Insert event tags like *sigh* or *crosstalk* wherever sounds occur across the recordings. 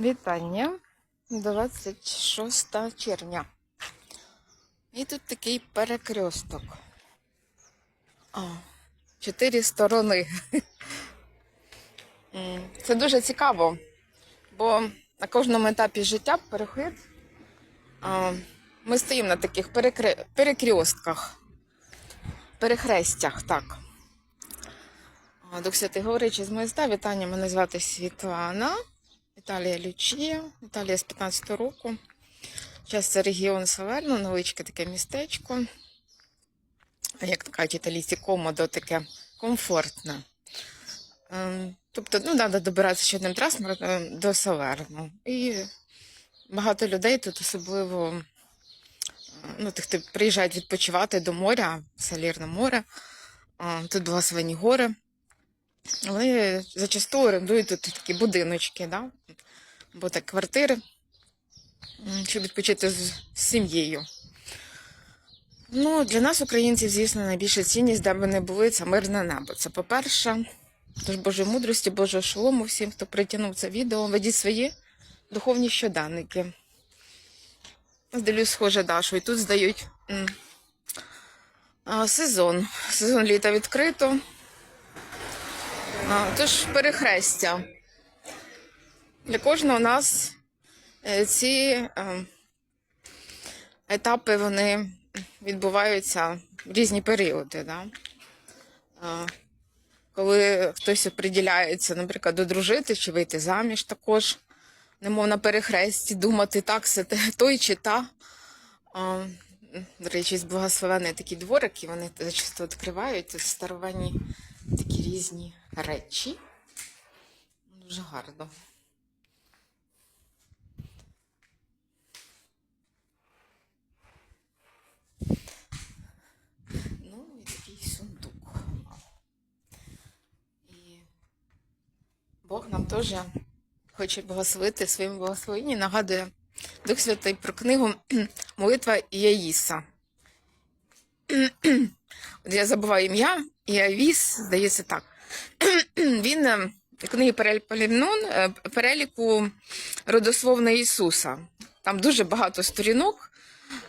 Вітання 26 червня. І тут такий перекресток. О, чотири сторони. Це дуже цікаво, бо на кожному етапі життя перехід ми стоїмо на таких перекре... перекрестках, перехрестях, так. Дух Святий говорить з Моїзда. Вітання, мене звати Світлана. Італія Лючія, Італія з 15 року. Зараз це регіон Саверно, невеличке таке містечко. Як кажуть італійці, комодо таке комфортне. Ем, Тобто, ну, треба добиратися ще одним транспортом до Саверно. І багато людей тут, особливо е, ну, тих, хто приїжджають відпочивати до моря, Салірне море. Е, Тут благословені гори. Вони зачасту орендують тут такі будиночки, да? або так квартири, щоб відпочити з, сім'єю. Ну, для нас, українців, звісно, найбільша цінність, де б не були, це мирне небо. Це по-перше, тож Божої мудрості, Божого шолому всім, хто притягнув це відео, ведіть свої духовні щоденники. Здивлюсь, схоже, Дашу, і тут здають сезон. Сезон літа відкрито. Тож перехрестя. Для кожного у нас е, ці е, етапи вони відбуваються в різні періоди. Да? Коли хтось оприділяється, наприклад, одружити чи вийти заміж також, немов на перехресті, думати так, це той чи та. До речі, з благословенний такі дворики, вони зачасто відкривають тут старовинні такі різні речі. Дуже гарно. Ну, і такий сундук. І Бог нам теж хоче благословити своїм благословенням. Нагадує Дух Святий про книгу Молитва Іаїса. Я забуваю ім'я, Іавіс, здається так. *clears throat* Він е, в книгі «Перелік е, переліку родословна Ісуса. Там дуже багато сторінок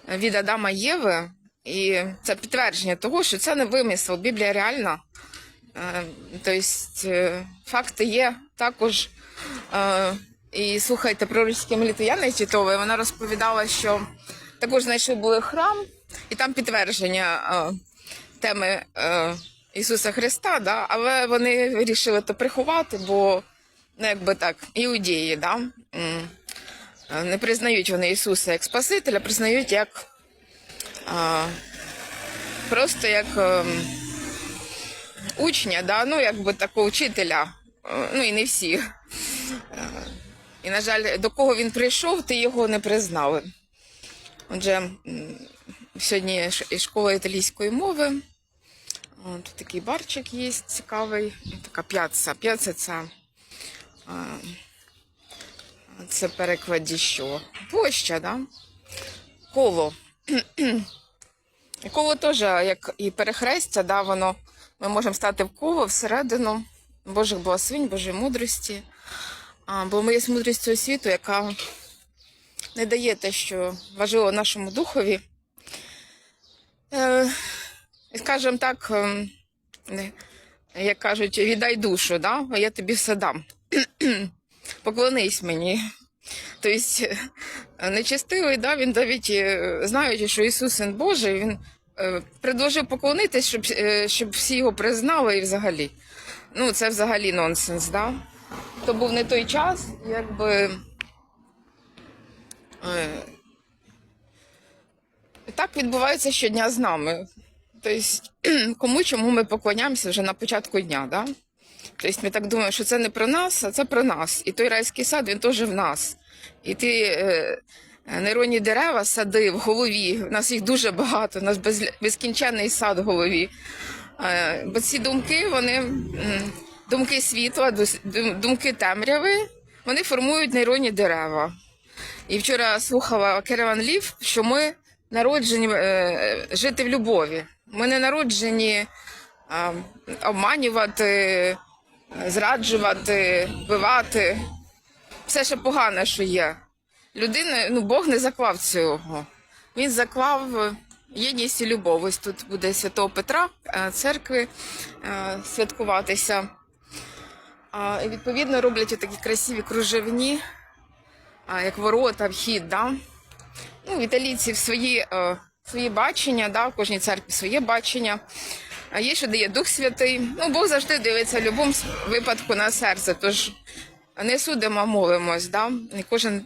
е, від Адама Єви, і це підтвердження того, що це не вимисел, Біблія реальна. Тобто факти є також. І слухайте, пророчське молитви Яни Тітової, вона розповідала, що також знайшли були храм, і там підтвердження теми Ісуса Христа, да? але вони вирішили то приховати, бо ну, якби так, іудеї, да? не признають вони Ісуса як Спасителя, признають як е, просто як. е, учня, да, ну якби такого вчителя, е, ну і не всі. Е, І, на жаль, до кого він прийшов, ти його не признали. Отже, сьогодні школа італійської мови. О, Тут такий барчик є цікавий, така п'ятца. П'ятца це, е, це перекладі що? Площа, да? Коло. Коло теж, як і перехрестя, да, воно, ми можемо стати в коло всередину Божих благословень, Божої мудрості. А, бо ми є мудрість цього світу, яка не дає те, що важливо нашому духові. Е, скажімо так, ем, як кажуть, віддай душу, да? я тобі все дам. *clears throat* Поклонись мені. Тобто е, нечестивий, да, він навіть е, знаючи, що Ісус Син Божий, він е, предложив поклонитись, щоб, щоб всі його признали і взагалі. Ну, це взагалі нонсенс, да? То був не той час, якби. Так відбувається щодня з нами. Тобто, кому чому ми поклоняємося вже на початку дня, да? Тобто ми так думаємо, що це не про нас, а це про нас. І той райський сад, він теж в нас. І ті е, нейронні дерева, сади в голові, у нас їх дуже багато, у нас без, безкінченний сад в голові. Е, бо ці думки, вони думки світла, думки темряви, вони формують нейронні дерева. І вчора слухала Кереван Лів, що ми народжені е, жити в любові. Ми не народжені а, обманювати, зраджувати, вбивати. все ще погане, що є. Людина, ну Бог не заклав цього. Він заклав е, єдність і любов. Ось тут буде святого Петра, е, церкви е, святкуватися. І відповідно роблять такі красиві кружевні, як ворота, вхід. Да? Ну, італійці свої, е, свої бачення, да? в кожній церкві своє бачення. А є, що дає Дух Святий. Ну, Бог завжди дивиться в будь-якому випадку на серце. Тож не судимо, молимось. Да? Кожен,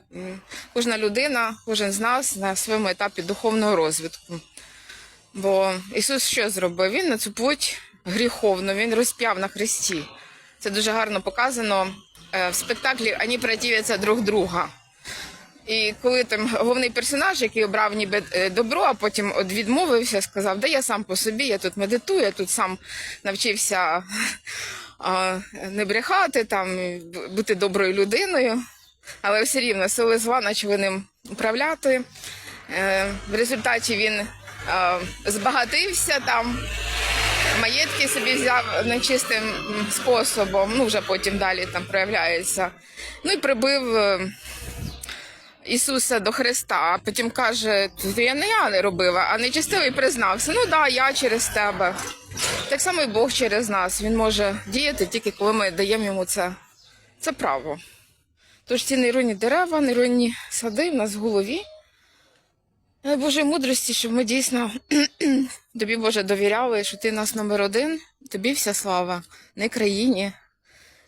кожна людина, кожен з нас на своєму етапі духовного розвитку. Бо Ісус що зробив? Він на цю путь гріховну, Він розп'яв на хресті. Це дуже гарно показано е, в спектаклі Ані противляться друг друга. І коли там головний персонаж, який обрав ніби е, добро, а потім от відмовився, сказав, да я сам по собі, я тут медитую, я тут сам навчився а, не брехати, там, бути доброю людиною, але все рівно сили зла почали ним управляти. Е, В результаті він е, збагатився там, маєтки собі взяв нечистим способом, ну вже потім далі там проявляється. Ну і прибив. Ісуса до Христа, потім каже, «Це я не я не робила, а нечистивий признався. Ну да, я через тебе. Так само і Бог через нас. Він може діяти тільки коли ми даємо йому це, це право. Тож ці нейронні дерева, нейронні сади в нас в голові. Е, Божої мудрості, щоб ми дійсно *clears throat* тобі, Боже, довіряли, що ти нас номер один, тобі вся слава, не країні.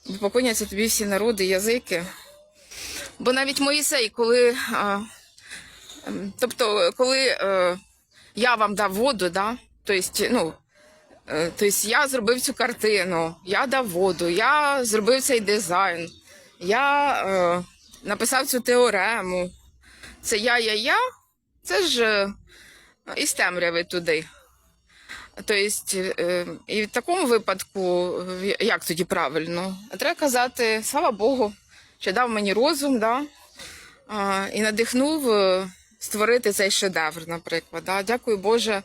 Бо поклоняться тобі всі народи, язики. Бо навіть Моїсей, коли, а, ем, тобто, коли е, я вам дав воду, да, тобто, ну, е, тобто я зробив цю картину, я дав воду, я зробив цей дизайн, я е, написав цю теорему. Це я, я, я, це ж е, із темряви туди. Тобто, і в такому випадку, як тоді правильно? Треба казати, слава Богу, що дав мені розум, да? і надихнув е, створити цей шедевр, наприклад. Да? Дякую Боже,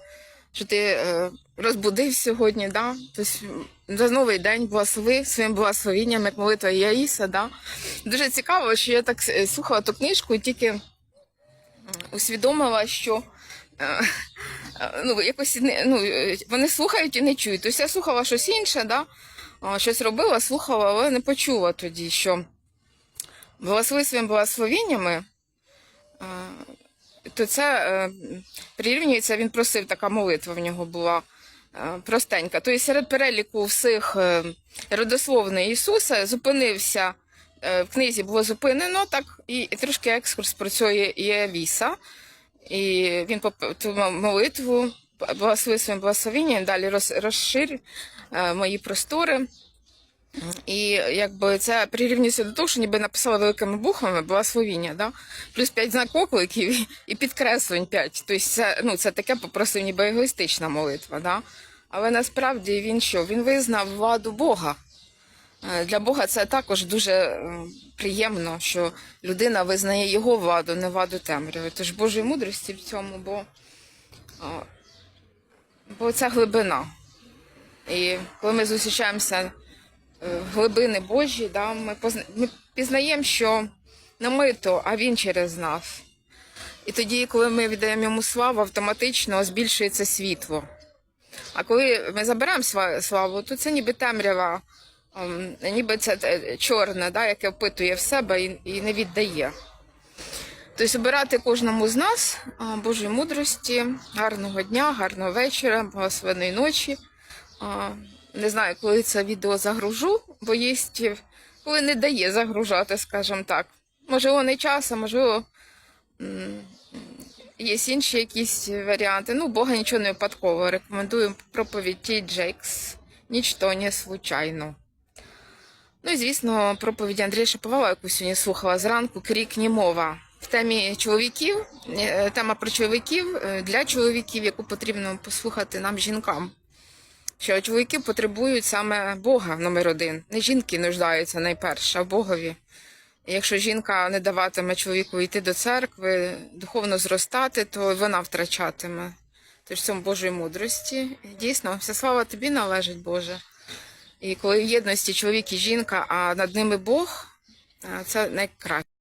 що ти е, розбудив сьогодні. Да? Тобто, новий день благослови своїм благословінням, як молитва Яїса. Да? Дуже цікаво, що я так е, слухала ту книжку і тільки усвідомила, що. Ну, якось ну, вони слухають і не чують. Тобто я слухала щось інше, да? щось робила, слухала, але не почула тоді, що благослови своїми благословіннями, е, то це е, прирівнюється, він просив, така молитва в нього була е, простенька. Тобто серед переліку всіх родословних Ісуса зупинився, в книзі було зупинено так, і трошки екскурс про цього Євіса. І він ту молитву благослови своїм благословенням, далі роз, е, мої простори. І якби це прирівнюється до того, що ніби написала великими буквами благословіння, да? плюс п'ять знак окликів і- підкреслень п'ять. Тобто це, ну, це таке попросив ніби егоїстична молитва. Да? Але насправді він що? Він визнав владу Бога. Е, Для Бога це також дуже приємно, що людина визнає його владу, не владу темряви. Тож Божої мудрості в цьому, бо, бо це глибина. І коли ми зустрічаємося глибини Божі, да, ми, позна... ми пізнаємо, що не ми то, а Він через нас. І тоді, коли ми віддаємо йому славу, автоматично збільшується світло. А коли ми забираємо славу, то це ніби темрява, ем, ніби це чорне, да, яке впитує в себе і, і не віддає. Тобто обирати кожному з нас а, Божої мудрості, гарного дня, гарного вечора, благословеної ночі. Не знаю, коли це відео загружу, бо є, коли не дає загружати, скажімо так. Можливо, не час, а можливо, є інші якісь варіанти. Ну, Бога нічого не випадково. Рекомендую проповідь Ті Джейкс. Нічто не случайно. Ну і звісно, проповіді Андрія Шаповала, яку сьогодні слухала зранку, крік мова. В темі чоловіків, е, тема про чоловіків е, для чоловіків, яку потрібно послухати нам жінкам. Що чоловіки потребують саме Бога номер один. Не жінки нуждаються найперше, а Богові. І Якщо жінка не даватиме чоловіку йти до церкви, духовно зростати, то вона втрачатиме. Тож в цьому Божої мудрості. Дійсно, вся слава тобі належить, Боже. І коли в єдності чоловік і жінка, а над ними Бог, Це найкраще.